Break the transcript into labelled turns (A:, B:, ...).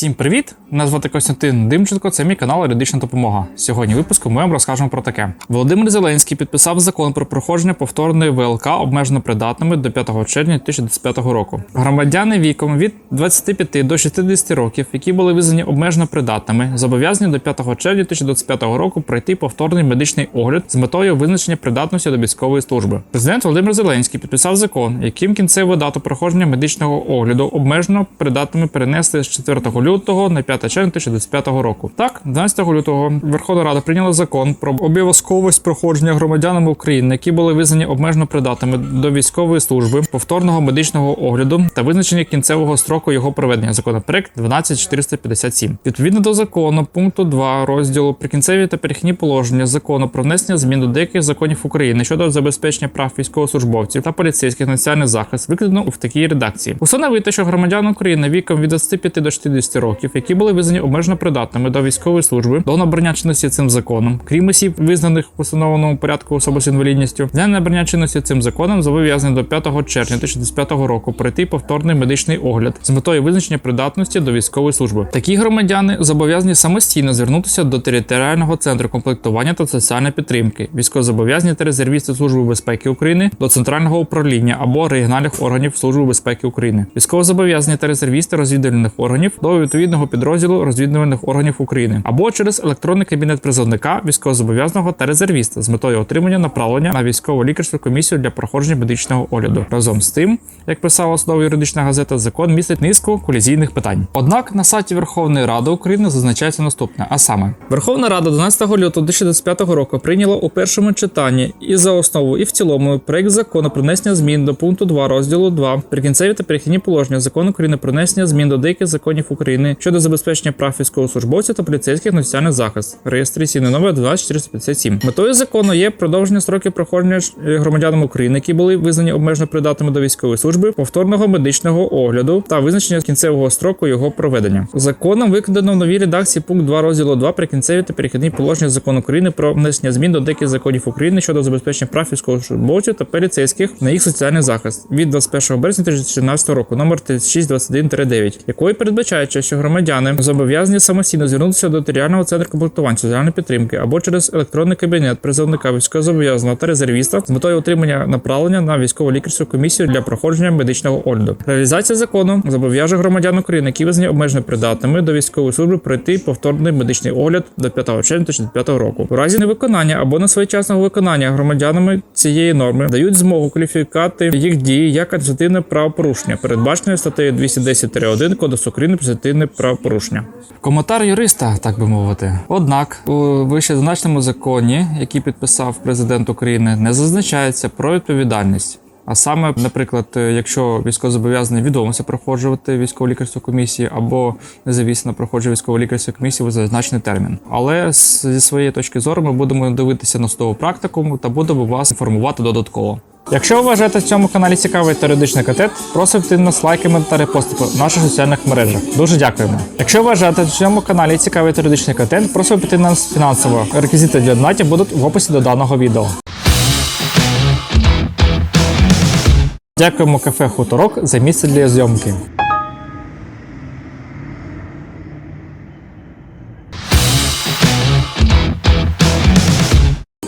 A: Всім привіт! Мене звати Костянтин Димченко, це мій канал Юридична допомога. Сьогодні в випуску ми вам розкажемо про таке. Володимир Зеленський підписав закон про проходження повторної ВЛК обмежено придатними до 5 червня 2025 року. Громадяни віком від 25 до 60 років, які були визнані обмежено придатними, зобов'язані до 5 червня 2025 року пройти повторний медичний огляд з метою визначення придатності до військової служби. Президент Володимир Зеленський підписав закон, яким кінцеву дату проходження медичного огляду обмежено придатними перенесли з 4 лютого на 5 червня 2025 року. Так, 12 лютого Верховна Рада прийняла закон про обов'язковість проходження громадянами України, які були визнані обмежено придатними до військової служби, повторного медичного огляду та визначення кінцевого строку його проведення. Законопроект 12457. Відповідно до закону, пункту 2 розділу прикінцеві та перехідні положення закону про внесення змін до деяких законів України щодо забезпечення прав військовослужбовців та поліцейських на захист викладено в такій редакції. Установити, що громадян України віком від 25 до 60 років, які були визнані обмежено придатними до військової служби, до набрання чинності цим законом, крім осіб, визнаних в установленому порядку особи з інвалідністю, для набрання чинності цим законом зобов'язані до 5 червня 2025 року пройти повторний медичний огляд з метою визначення придатності до військової служби. Такі громадяни зобов'язані самостійно звернутися до територіального центру комплектування та соціальної підтримки, військовозобов'язані та резервісти Служби безпеки України до центрального управління або регіональних органів Служби безпеки України, військовозобов'язані та резервісти розвідувальних органів до відповідного підрозділу розвідувальних органів України або через електронний кабінет призовника військовозобов'язаного та резервіста з метою отримання направлення на військово лікарську комісію для проходження медичного огляду. Разом з тим, як писала судово юридична газета, закон містить низку колізійних питань. Однак на сайті Верховної Ради України зазначається наступне: а саме Верховна Рада 12 лютого 2025 року прийняла у першому читанні і за основу, і в цілому проект закону про внесення змін до пункту 2 розділу 2 прикінцеві та перехідні положення закону України про внесення змін до деяких законів України щодо забезпечення прав військовослужбовців та поліцейських на соціальний захист, реєстраційний номер 2457. Метою закону є продовження строків проходження е, громадянам України, які були визнані обмежено придатними до військової служби, повторного медичного огляду та визначення кінцевого строку його проведення. Законом викладено в новій редакції пункт 2 розділу 2 прикінцеві та перехідні положення закону України про внесення змін до деяких законів України щодо забезпечення прав військовослужбовців та поліцейських на їх соціальний захист від 21 березня 2014 року, номер 3621-9, якою передбачається, що громадяни зобов'язані самостійно звернутися до територіального центру комплектування соціальної підтримки або через електронний кабінет призовника військовозобов'язаного та резервіста з метою отримання направлення на військово лікарську комісію для проходження медичного огляду. Реалізація закону зобов'яже громадян України, які визнані обмежено придатними до військової служби, пройти повторний медичний огляд до 5 червня 2025 року. У разі невиконання або несвоєчасного виконання громадянами цієї норми дають змогу кваліфікувати їх дії як адміністративне правопорушення, передбачене статтею 210-1 Кодексу України про адміністративне правопорушення. Коментар юриста, так би мовити. Однак у вищезазначеному законі, який підписав президент України, не зазначається про відповідальність. А саме, наприклад, якщо військовозобов'язаний відомився проходжувати військово-лікарську комісію або незавісно проходжує військово-лікарську комісію в зазначений термін. Але зі своєї точки зору ми будемо дивитися на судову практику та будемо вас інформувати додатково. Якщо ви вважаєте в цьому каналі цікавий теоретичний контент, просимо нас лайками та репостами в наших соціальних мережах. Дуже дякуємо. Якщо вважаєте в цьому каналі цікавий теоретичний контент, просимо піти нас фінансово. Реквізити для донатів будуть в описі до даного відео. Дякуємо кафе Хуторок за місце для зйомки.